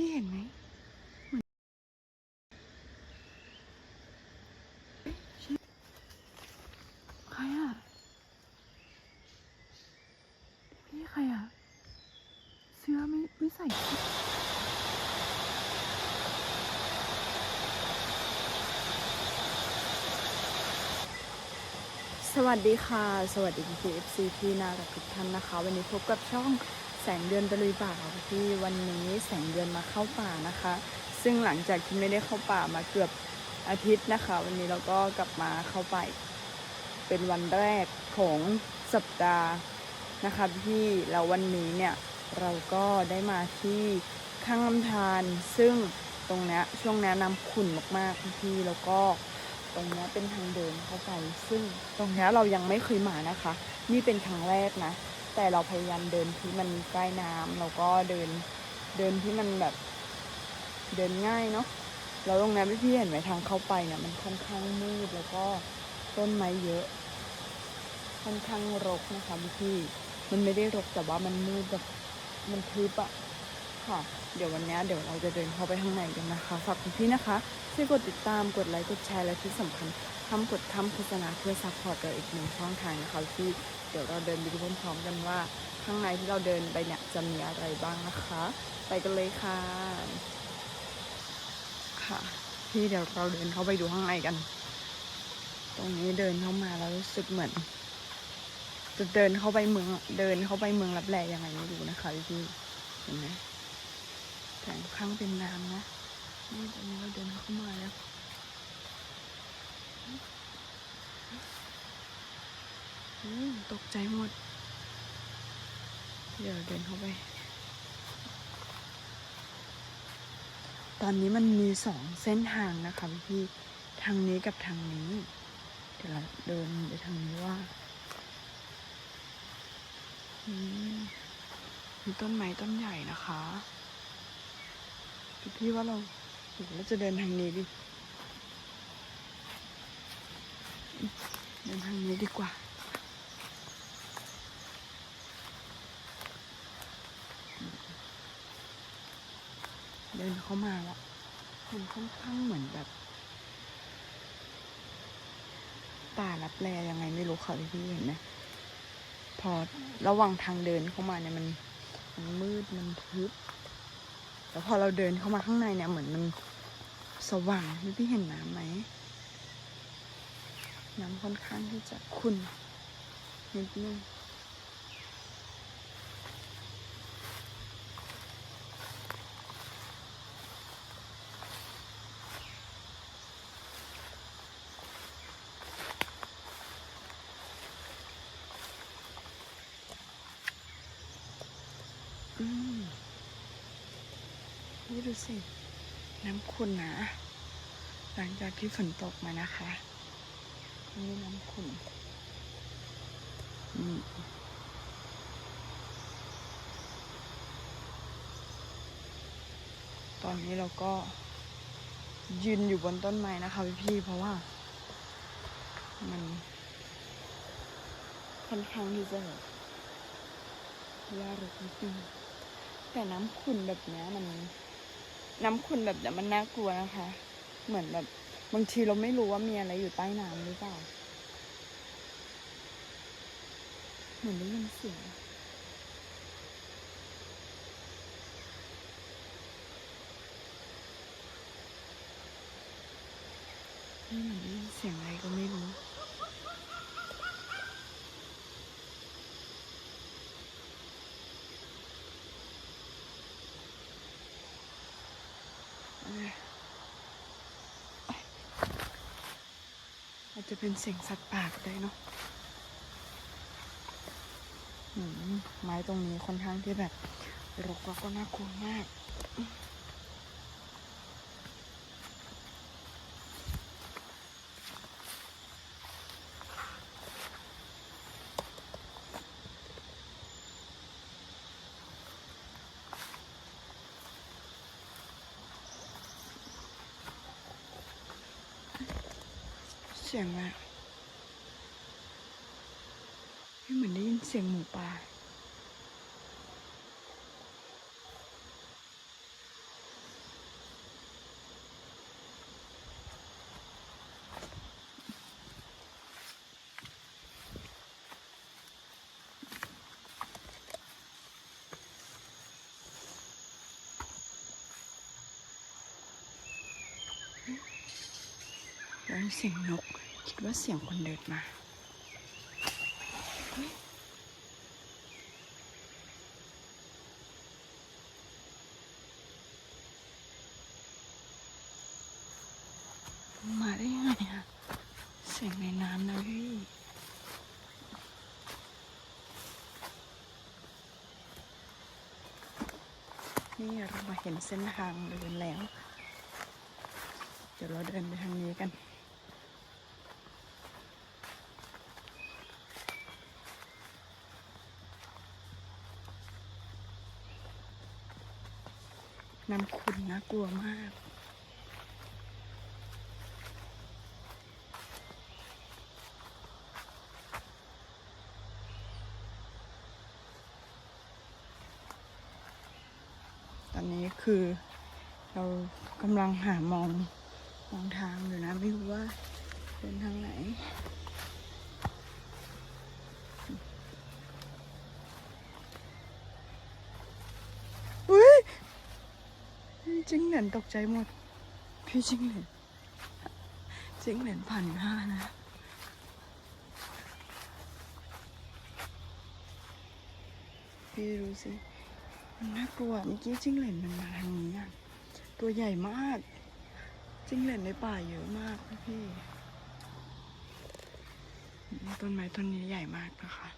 พี่เห็นไหมเหมือนเอ๊ะใครอะพี่ใครอะ เสื้อไม่ไม่ใส่สวัสดีค่ะ สวัสดีพี่เอฟซีที่น่ารักทุกท่านนะคะ วันนี้พบกับช่อง สงเดือนตะลุยป่าค่ะพี่วันนี้แสงเดือนมาเข้าป่านะคะ ซึ่งหลังจากที่ไม่ได้เข้าป่ามาเกือบอาทิตย์นะคะ วันนี้เราก็กลับมาเข้าไป เป็นวันแรกของสัปดาห์นะคะพี่แล้ววันนี้เนี่ยเราก็ได้มาที่ข้างลำธารซึ่งตรงนี้ช่วงนี้น้ำขุ่นมากๆพี่แล้วก็ตรงนี้เป็นทางเดินเข้าไป ซึ่งตรงนี้เรายังไม่เคยมานะคะ นี่เป็นครั้งแรกนะ แต่เราพยายามเดินที่มันใกล้น้ำแล้วก็เดินเดินที่มันแบบ เดินง่ายเนาะแล้วตรงนี้นพี่เห็นไหมทางเข้าไปเนี่ยมันค่อนข้างมืดแล้วก็ต้นไม้เยอะ ค่อนข้างรกนะคะพี่มันไม่ได้รกแต่ว่ามันมืดแบบมันทึบอะค่ะ เดี๋ยววันนี้เดี๋ยวเราจะเดินเข้าไปข้างในกันนะคะฝากคุณพี่นะคะช่วยกดติดตามกดไลค์กดแชร์และที่สำคัญ ทำกดคำโฆษณาเพื่อซัพพอร์ตเราอีกหนึ่งช่องทางนะคะที่เดี๋ยวเราเดินไปดูพร้อมๆกันว่าข้างในที่เราเดินไปเนี่ยจะมีอะไรบ้างนะคะ ไปกันเลยค่ะค่ะพี่เดี๋ยวเราเดินเข้าไปดูข้างในกัน ตรงนี้เดินเข้ามาแล้วรู้สึกเหมือนจะเดินเข้าไปเมืองเดินเข้าไปเมืองรับแลยังไงไม่รู้นะคะพี่เห็นไหมแต่ข้างเป็นน้ำนะนี่ตอนนี้เราเดินเข้ามาแล้ว อืม ตกใจหมด เดี๋ยวเดินเข้าไป ตอนนี้มันมีสองเส้นทางนะคะพี่ทางนี้กับทางนี้ เดี๋ยวเราเดินไปทางนี้ว่ามีต้นไม้ต้นใหญ่นะคะพี่ว่าเราหรือเราจะเดินทางนี้ดิ เดินทางนี้ดีกว่า เดินเข้ามาแล้วมันค่อนข้างเหมือนแบบป่ารับแลยังไงไม่รู้ค่ะพี่เห็นไหมพอระหว่างทางเดินเข้ามาเนี่ยมัน มันมืดมันทึบแต่พอเราเดินเข้ามาข้างในเนี่ยเหมือนมันสว่างพี่พี่เห็นน้ำไหมน้ำค่อนข้างที่จะขุ่นนิดนึง ดูสิ น้ำขุ่นนะ หลังจากที่ฝนตกมานะคะ นี่น้ำขุ่นตอนนี้เราก็ยืนอยู่บนต้นไม้นะคะพี่ๆเพราะว่า มันค่อนข้างที่จะยากนิดนึงแต่น้ำขุ่นแบบนี้มัน น้ำขุ่นแบบเนี้ยมันน่ากลัวนะคะ เหมือนแบบบางทีเราไม่รู้ว่ามีอะไรอยู่ใต้น้ำหรือเปล่า เหมือนได้ยินเสียงนี่เหมือนได้ยินเสียงอะไรก็ไม่รู้ เอาจจะเป็นเสียงสัตว์ป่าก็ได้เนาะอืมไม้ตรงนี้ค่อนข้างที่แบบรกแล้วก็น่ากลัวมาก เสียงอะไรอะเฮ้เหมือนได้ยินเสียงหมูป่า ได้เสียงนก คิดว่าเสียงคนเดินมามาได้ยังไงอะเสียงในน้ำนะพี่นี่เรามาเห็นเส้นทางเดินแล้ว เดี๋ยวเราเดินไปทางนี้กันำขุ่นน่ากลัวมาก ตอนนี้คือเรากำลังหามองมองทางอยู่นะ ไม่รู้ว่าเป็นทางไหน อุ้ยพี่ จิ้งเหลนตกใจหมด พี่จิ้งเหลนจิ้งเหลนผ่านห้านะพี่ดูสิ มันน่ากลัวเมื่อกี้จิ้งเหลนมันมาทางนี้อะตัวใหญ่มาก จิ้งเหลนในป่าเยอะมากนะพี่ต้นไม้ต้นนี้ใหญ่มากนะคะ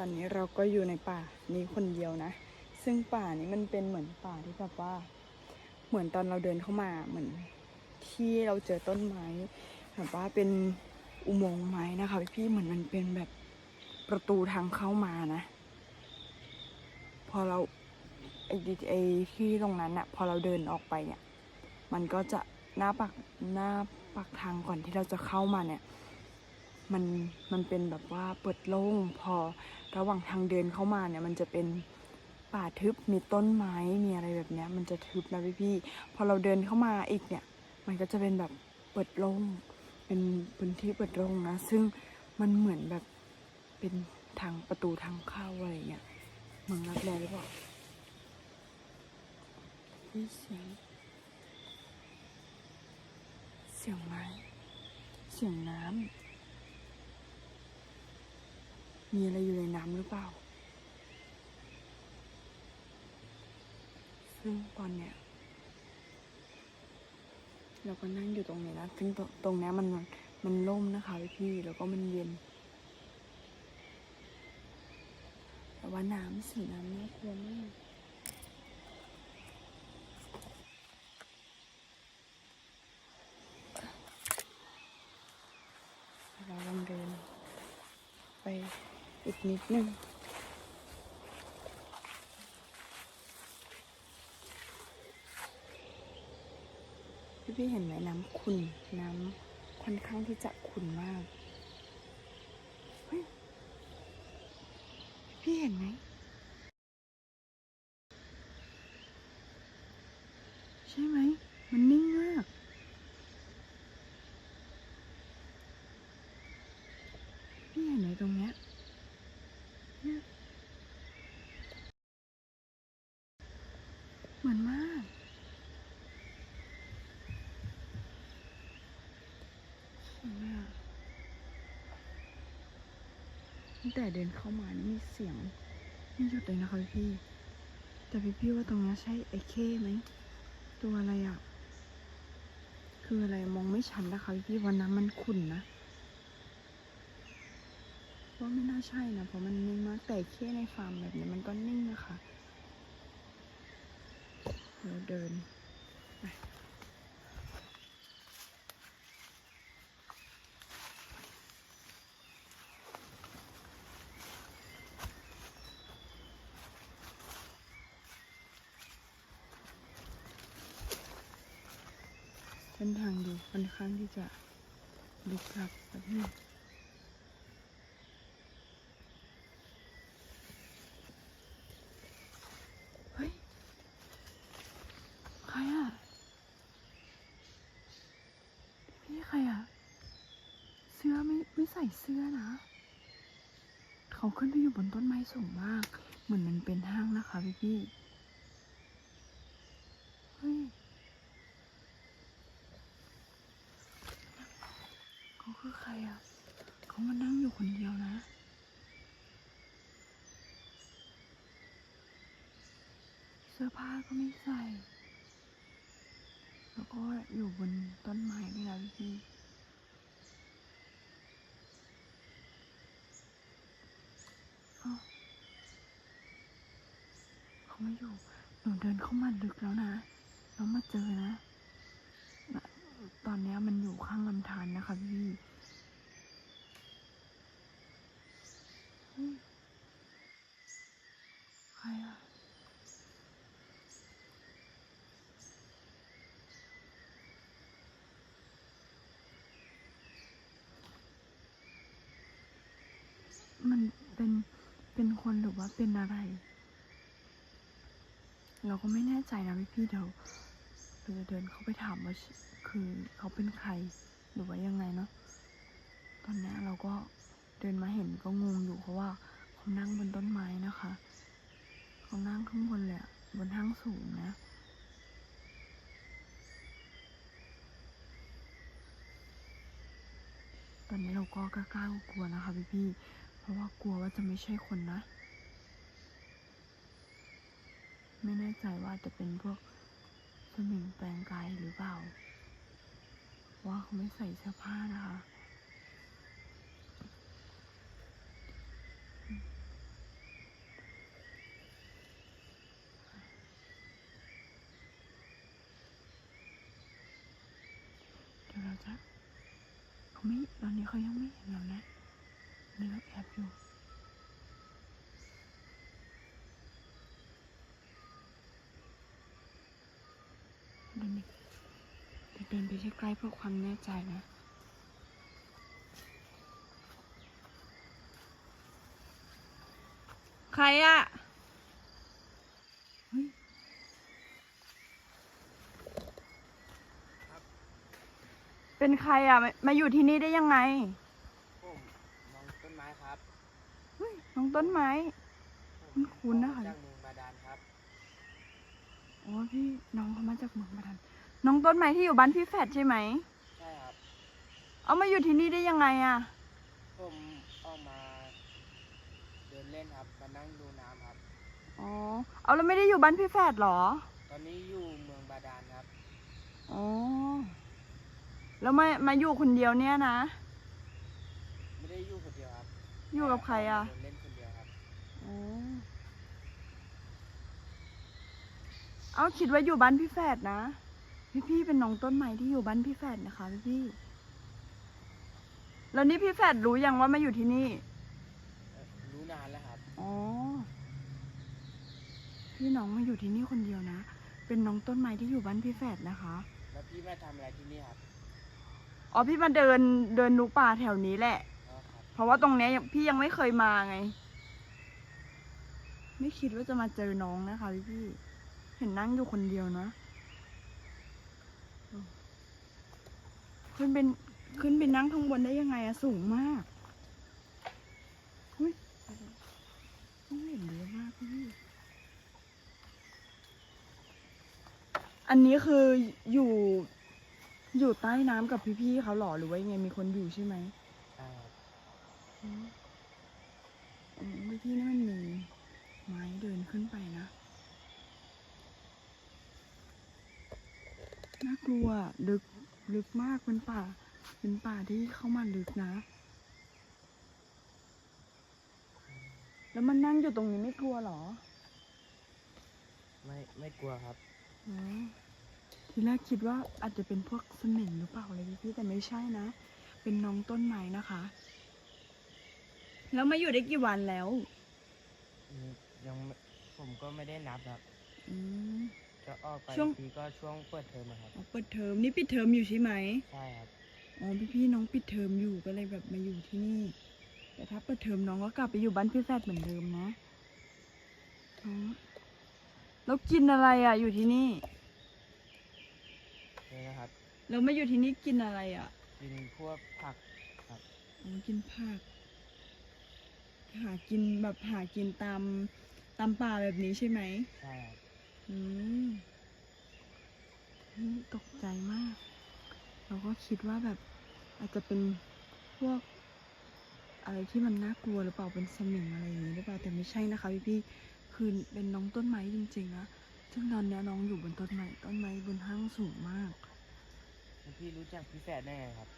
ตอนนี้เราก็อยู่ในป่านี้คนเดียวนะ ซึ่งป่านี้มันเป็นเหมือนป่าที่แบบว่า เหมือนตอนเราเดินเข้ามาเหมือนที่เราเจอต้นไม้แบบว่าเป็นอุโมงค์ไม้นะคะพี่เหมือนมันเป็นแบบประตูทางเข้ามานะ พอเราไอ้ดิไอที่ตรงนั้นอะพอเราเดินออกไปเนี่ย มันก็จะหน้าปากหน้าปากทางก่อนที่เราจะเข้ามาเนี่ย มันมันเป็นแบบว่าเปิดโล่งพอ ระหว่างทางเดินเข้ามาเนี่ยมันจะเป็นป่าทึบมีต้นไม้มีอะไรแบบเนี้ย มันจะทึบนะพี่พี่พอเราเดินเข้ามาอีกเนี่ย มันก็จะเป็นแบบเปิดโล่งเป็นพื้นที่เปิดโล่งนะ ซึ่งมันเหมือนแบบเป็นทางประตูทางเข้าอะไรเงี้ยเมืองรับแลหรือเปล่าเสียงเสียงไม้เสียงน้ำ มีอะไรอยู่ในน้ำหรือเปล่า ซึ่งตอนเนี้ยเราก็นั่งอยู่ตรงนี้นะ ซึ่งตรงตรงนี้มันมันล่มนะคะพี่ แล้วก็มันเย็น แต่ว่าน้ำสีน้ำน่ากลัวมากเราลองเดินไป อีกนิดนึงพี่พี่เห็นไหมน้ำขุ่นน้ำค่อนข้างที่จะขุ่นมาก พี่เห็นไหม ใช่ไหม มันนิ่งมาก พี่เห็นไหมตรงเนี้ยเนี่ย เหมือนมาก สวยมากตั้งแต่เดินเข้ามานี่มีเสียงไม่หยุดเลยนะคะพี่ แต่พี่พี่ว่าตรงนี้ใช่ไอ้เข้ไหม ตัวอะไรอะ คืออะไรมองไม่ชัดนะคะพี่พี่วันน้ำมันขุ่นนะว่าไม่น่าใช่นะ เพราะมันนิ่งมากแต่เข้ในฟาร์มแบบนี้มันก็นิ่งนะคะ เราเดินเส้นทางดูค่อนข้างที่จะลึกลับแบบนี้เฮ้ย ใครอะ พี่ใครอะ เสื้อไม่ไม่ใส่เสื้อนะ เขาขึ้นไปอยู่บน ต้นไม้สูงมาก เหมือนมันเป็นห้างนะคะพี่พี่เฮ้ยเขาคือใครอะ เขามานั่งอยู่คนเดียวนะเสื้อผ้าก็ไม่ใส่ แล้วก็อยู่บนต้นไม้ด้วยนะพี่พี่เอ้าเขาไม่ หนูเดินเข้ามาลึกแล้วนะแล้วมาเจอนะ ตอนนี้มันอยู่ข้างลำธารนะคะพี่เฮ้ยใครอะมันเป็น เป็นคนหรือว่าเป็นอะไร เราก็ไม่แน่ใจนะพี่พี่เดี๋ยวเราจะเดินเข้าไปถามว่าคือเขาเป็นใครหรือว่ายังไงเนาะตอนนี้เราก็เดินมาเห็นก็งงอยู่เพราะว่าเขานั่งบนต้นไม้นะคะเขานั่งข้างบนเลยบนห้างสูงนะตอนนี้เราก็กล้ากลัวนะคะพี่พี่เพราะว่ากลัวว่าจะไม่ใช่คนนะ ไม่แน่ใจว่าจะเป็นพวกสมิงแปลงกายหรือเปล่า ว่าเขาไม่ใส่เสื้อผ้านะคะ เดี๋ยวเราจะเขาไม่ตอนนี้เขายังไม่เห็นเรานะนี่เราแอบอยู่ เดินไป เดี๋ยวเดินไปใกล้ๆเพื่อความแน่ใจนะใครอะเฮ้ยเป็นใครอะมามาอยู่ที่นี่ได้ยังไงผมมองต้นไม้ครับเฮ้ยน้องต้นไม้ ผมคุ้นๆนะคะมาจากเมืองบาดาลครับ โอ้พี่น้องเขามาจากเมืองบาดาล น้องต้นไม้ที่อยู่บ้านพี่แฟดใช่ไหม ใช่ครับ เอามาอยู่ที่นี่ได้ยังไงอะผมออกมาเดินเล่นครับ มานั่งดูน้ำครับ อ๋อ เอาแล้วไม่ได้อยู่บ้านพี่แฟดเหรอ ตอนนี้อยู่เมืองบาดาลครับ อ๋อ แล้วมา มาอยู่คนเดียวเนี่ยนะ ไม่ได้อยู่คนเดียวครับอยู่กับใครอะเดินเล่นคนเดียวครับ อ๋อ เอาคิดว่าอยู่บ้านพี่แฝดนะ พี่พี่เป็นน้องต้นไม้ที่อยู่บ้านพี่แฝดนะคะพี่พี่แล้วนี่พี่แฝดรู้ยังว่ามาอยู่ที่นี่เอ่อรู้นานแล้วครับ อ๋อ พี่น้องมาอยู่ที่นี่คนเดียวนะ เป็นน้องต้นไม้ที่อยู่บ้านพี่แฝดนะคะ แล้วพี่มาทำอะไรที่นี่ครับ อ๋อพี่มาเดินเดินลุกป่าแถวนี้แหละอ๋อครับเพราะว่าตรงเนี้ยยังพี่ยังไม่เคยมาไง ไม่คิดว่าจะมาเจอน้องนะคะพี่พี่ เห็นนั่งอยู่คนเดียวนะ ขึ้นเป็นขึ้นไปนั่งข้างบนได้ยังไงอะสูงมากอุ้ยต้องเห็นเยอะมากพี่ อันนี้คืออยู่อยู่ใต้น้ำกับพี่ๆเขาเหรอหรือว่ายังไงมีคนอยู่ใช่ไหมใช่นั่นี่มันมีไม้เดินขึ้นไปนะ น่ากลัวอะลึก ลึกมากเป็นป่า เป็นป่าที่เข้ามาลึกนะ แล้วมันนั่งอยู่ตรงนี้ไม่กลัวเหรอ ไม่ไม่กลัวครับอ๋อทีแรกคิดว่าอาจจะเป็นพวกสมิงหรือเปล่าอะไรพี่แต่ไม่ใช่นะ เป็นน้องต้นไม้นะคะ แล้วมาอยู่ได้กี่วันแล้วอืมยังไม่ผมก็ไม่ได้นับครับ อืม จะออกไปช่วงอีกทีก็ช่วงเปิดเทอมอะครับอ๋อเปิดเทอมนี่ปิดเทอมอยู่ใช่ไหมใช่ครับอ๋อพี่พี่ๆน้องปิดเทอมอยู่ก็เลยแบบมาอยู่ที่นี่ แต่ถ้าเปิดเทอมน้องก็กลับไปอยู่บ้านพี่แฟดเหมือนเดิมนะอ๋อแล้วกินอะไรอะ อยู่ที่นี่ นี่นะครับแล้วมาอยู่ที่นี่กินอะไรอะกินพวกผักอ๋อกินผัก หากินแบบหากินตามตามป่าแบบนี้ใช่ไหม ใช่ครับ อืมอืมตกใจมาก เราก็คิดว่าแบบอาจจะเป็นพวกอะไรที่มันน่ากลัวหรือเปล่าเป็นสมิงอะไรอย่างนี้หรือเปล่าแต่ไม่ใช่นะคะพี่พี่ๆคือเป็นน้องต้นไม้จริงๆนะซึ่งตอนเนี้ยน้องอยู่บนต้นไม้ต้นไม้บนห้างสูงมากแล้วพี่รู้จักพี่แฝดได้ไงครับ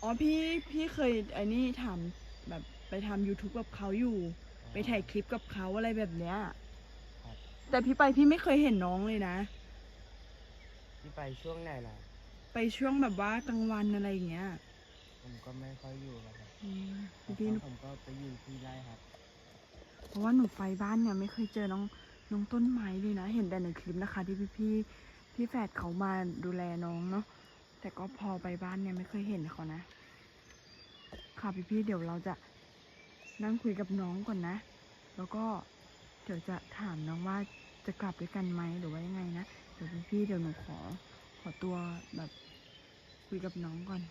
อ๋อพี่พี่เคยไอ้นี่ถามแบบไปทำ YouTube กับเขาอยู่ ไปถ่ายคลิปกับเขาอะไรแบบเนี้ยครับ แต่พี่ไปพี่ไม่เคยเห็นน้องเลยนะพี่ไปช่วงไหนล่ะ ไปช่วงแบบว่ากลางวันอะไรอย่างเงี้ยผมก็ไม่ค่อยอยู่แล้วครับอืมเพราะพี่ ผมก็ไปอยู่ที่ไร่ครับ เพราะว่าหนูไปบ้านเนี่ยไม่เคยเจอน้องน้องต้นไม้เลยนะ เห็นแต่ในคลิปนะคะ ที่พี่พี่พี่แฝดเขามาดูแลน้องเนาะแต่ก็พอไปบ้านเนี่ยไม่เคยเห็นเขานะ ค่ะพี่พี่ๆเดี๋ยวเราจะนั่งคุยกับน้องก่อนนะ แล้วก็เดี๋ยวจะถามน้องว่า จะกลับด้วยกันไหมหรือว่ายังไงนะเดี๋ยวพี่พี่เดี๋ยวหนูขอขอตัวแบบคุยกับน้องก่อน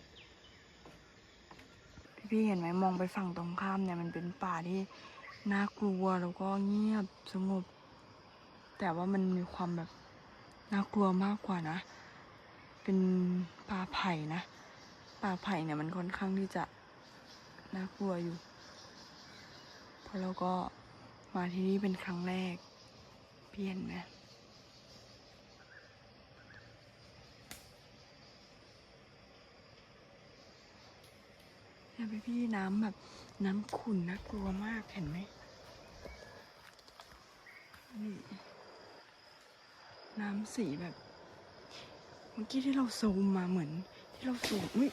พี่พี่ๆเห็นไหมมองไปฝั่งตรงข้ามเนี่ยมันเป็นป่าที่น่ากลัวแล้วก็เงียบสงบ แต่ว่ามันมีความแบบน่ากลัวมากกว่านะ เป็นป่าไผ่นะป่าไผ่เนี่ยมันค่อนข้างที่จะน่ากลัวอยู่เพราะเราก็มาที่นี่เป็นครั้งแรก เพี่เห็นไหมเนี่ยพี่พี่น้ำแบบน้ำขุ่นน่ากลัวมากเห็นไหมนี่น้ำสีแบบ เมื่อกี้ที่เราซูมมาเหมือน ที่เราซูมอุ้ย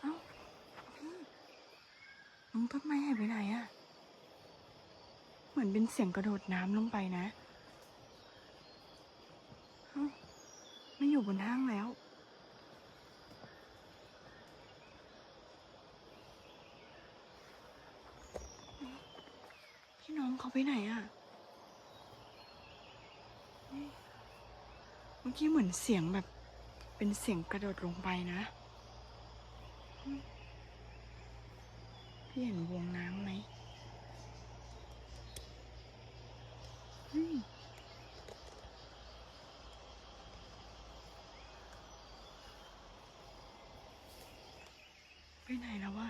เอ้าพี่น้องต้นไม้หายไปไหน อะเหมือนเป็นเสียงกระโดดน้ำลงไปนะ ไม่อยู่บนห้างแล้ว พี่น้องเขาไปไหนอะเมื่อกี้เหมือนเสียงแบบ เป็นเสียงกระโดดลงไปนะ พี่เห็นวงน้ำไหมอืม ไปไหนแล้ววะ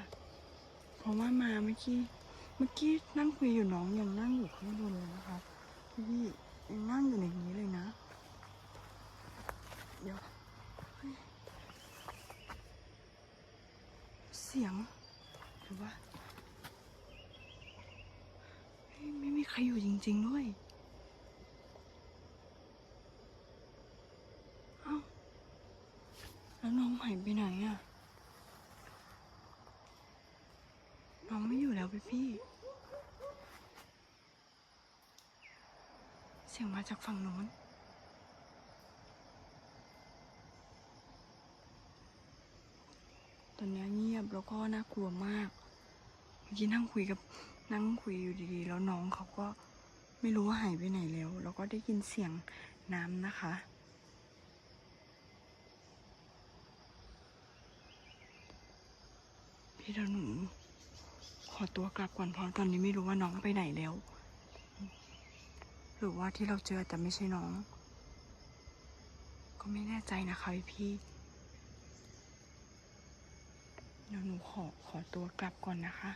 เพราะว่ามาเมื่อกี้ เมื่อกี้นั่งคุยอยู่น้องยังนั่งอยู่ข้างบนเลยนะคะพี่ยังนั่งอยู่ในนี้เลยนะ เดี๋ยว เสียงหรือว่าไม่มีใครอยู่จริง ๆ ด้วย เอ้า แล้วน้องหายไปไหนอะน้องไม่อยู่แล้วพี่พี่ เสียงมาจากฝั่งโน้น ตอนนี้เงียบแล้วก็น่ากลัวมาก เมื่อกี้นั่งคุยกับนั่งคุยอยู่ดีๆ แล้วน้องเขาก็ไม่รู้ว่าหายไปไหนแล้ว แล้วก็ได้ยินเสียงน้ำนะคะพี่ดาหนูขอตัวกลับก่อนเพราะตอนนี้ไม่รู้ว่าน้องไปไหนแล้ว หรือว่าที่เราเจอแต่ไม่ใช่น้อง ก็ไม่แน่ใจนะคะพี่ๆเดี๋ยวหนูขอขอตัวกลับก่อนนะคะ